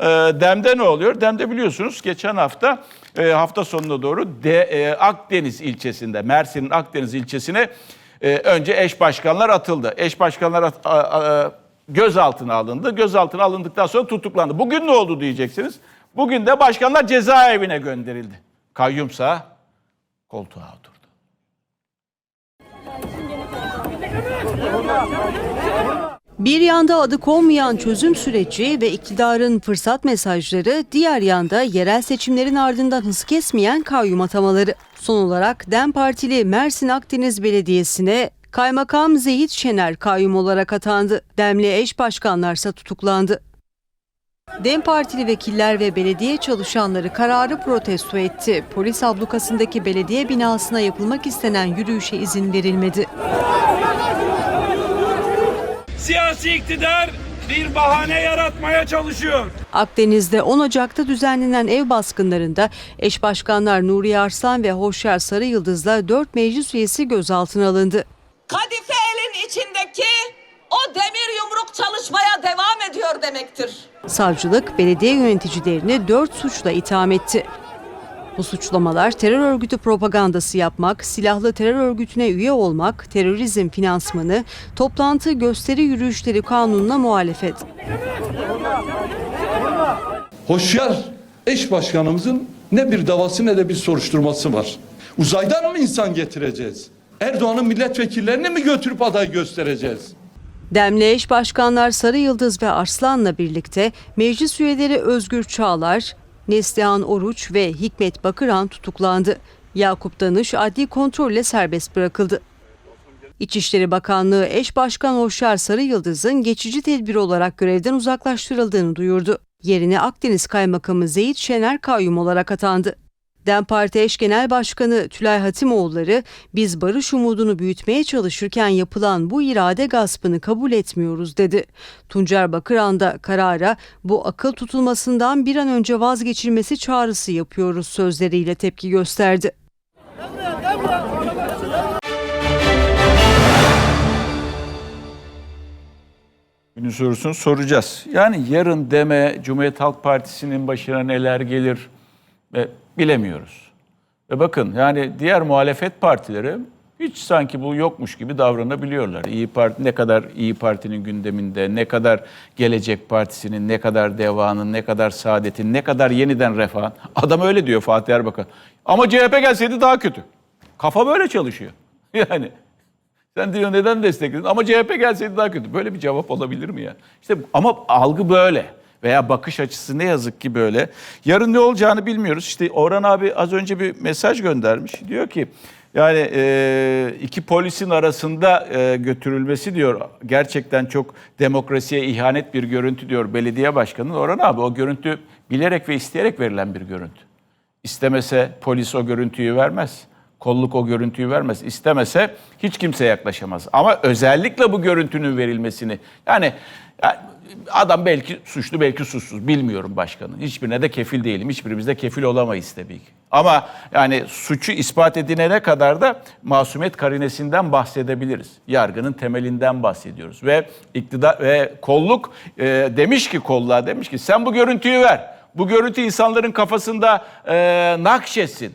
E, Dem'de ne oluyor? Dem'de biliyorsunuz geçen hafta e, hafta sonuna doğru de, Akdeniz ilçesinde, Mersin'in Akdeniz ilçesine e, önce eş başkanlar atıldı. Eş başkanlar at- a- a- gözaltına alındı. Gözaltına alındıktan sonra tutuklandı. Bugün ne oldu diyeceksiniz. Bugün de başkanlar cezaevine gönderildi. Kayyumsa koltuğa oturdu. Bir yanda adı konmayan çözüm süreci ve iktidarın fırsat mesajları, diğer yanda yerel seçimlerin ardından hız kesmeyen kayyum atamaları. Son olarak DEM Partili Mersin Akdeniz Belediyesi'ne Kaymakam Zeyit Şener kayyum olarak atandı. DEM'li eş başkanlarsa tutuklandı. DEM Partili vekiller ve belediye çalışanları kararı protesto etti. Polis ablukasındaki belediye binasına yapılmak istenen yürüyüşe izin verilmedi. Siyasi iktidar bir bahane yaratmaya çalışıyor. Akdeniz'de 10 Ocak'ta düzenlenen ev baskınlarında eş başkanlar Nuriye Arslan ve Hoşyar Sarı Yıldız'la 4 meclis üyesi gözaltına alındı. Kadife elin içindeki o demir yumruk çalışmaya devam ediyor demektir. Savcılık belediye yöneticilerini 4 suçla itham etti. Bu suçlamalar terör örgütü propagandası yapmak, silahlı terör örgütüne üye olmak, terörizm finansmanı, toplantı gösteri yürüyüşleri kanununa muhalefet. Hoşyar eş başkanımızın ne bir davası ne de bir soruşturması var. Uzaydan mı insan getireceğiz? Erdoğan'ın milletvekillerini mi götürüp aday göstereceğiz? Demli eş başkanlar Sarı Yıldız ve Arslan'la birlikte meclis üyeleri Özgür Çağlar, Neslihan Oruç ve Hikmet Bakıran tutuklandı. Yakup Danış adli kontrolle serbest bırakıldı. İçişleri Bakanlığı eş başkan Hoşyar Sarı Yıldız'ın geçici tedbir olarak görevden uzaklaştırıldığını duyurdu. Yerine Akdeniz Kaymakamı Zeyit Şener kayyum olarak atandı. DEM Parti eş genel başkanı Tülay Hatimoğulları biz barış umudunu büyütmeye çalışırken yapılan bu irade gaspını kabul etmiyoruz dedi. Tuncer Bakıran da karara bu akıl tutulmasından bir an önce vazgeçilmesi çağrısı yapıyoruz sözleriyle tepki gösterdi. Günün sorusunu soracağız. Yani yarın deme Cumhuriyet Halk Partisi'nin başına neler gelir ve bilemiyoruz. Ve bakın yani diğer muhalefet partileri hiç sanki bu yokmuş gibi davranabiliyorlar. İyi Parti ne kadar İyi Parti'nin gündeminde, ne kadar Gelecek Partisi'nin, ne kadar Deva'nın, ne kadar Saadet'in, ne kadar yeniden Refah'ın. Adam öyle diyor Fatih Erbakan. Ama CHP gelseydi daha kötü. Kafa böyle çalışıyor. Yani sen diyor neden destekledin? Ama CHP gelseydi daha kötü. Böyle bir cevap olabilir mi ya? İşte ama algı böyle. Veya bakış açısı ne yazık ki böyle. Yarın ne olacağını bilmiyoruz. İşte Orhan abi az önce bir mesaj göndermiş. Diyor ki yani e, iki polisin arasında e, götürülmesi diyor gerçekten çok demokrasiye ihanet bir görüntü diyor belediye başkanı. Orhan abi o görüntü bilerek ve isteyerek verilen bir görüntü. İstemese polis o görüntüyü vermez. Kolluk o görüntüyü vermez. İstemese hiç kimse yaklaşamaz. Ama özellikle bu görüntünün verilmesini yani, yani adam belki suçlu belki suçsuz bilmiyorum başkanın. Hiçbirine de kefil değilim. Hiçbirimiz de kefil olamayız tabii ki. Ama yani suçu ispat edilene kadar da masumiyet karinesinden bahsedebiliriz. Yargının temelinden bahsediyoruz. Ve iktidar ve kolluk e, demiş ki kolluğa demiş ki sen bu görüntüyü ver. Bu görüntü insanların kafasında e, nakşetsin.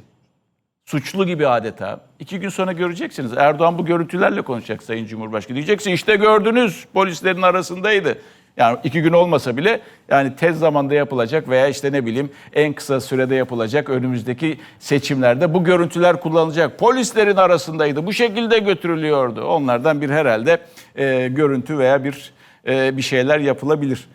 Suçlu gibi adeta. İki gün sonra göreceksiniz. Erdoğan bu görüntülerle konuşacak Sayın Cumhurbaşkanı. Diyeceksin işte gördünüz polislerin arasındaydı. Yani iki gün olmasa bile yani tez zamanda yapılacak veya işte ne bileyim en kısa sürede yapılacak önümüzdeki seçimlerde bu görüntüler kullanılacak. Polislerin arasındaydı. Bu şekilde götürülüyordu. Onlardan bir herhalde e, görüntü veya bir e, bir şeyler yapılabilir.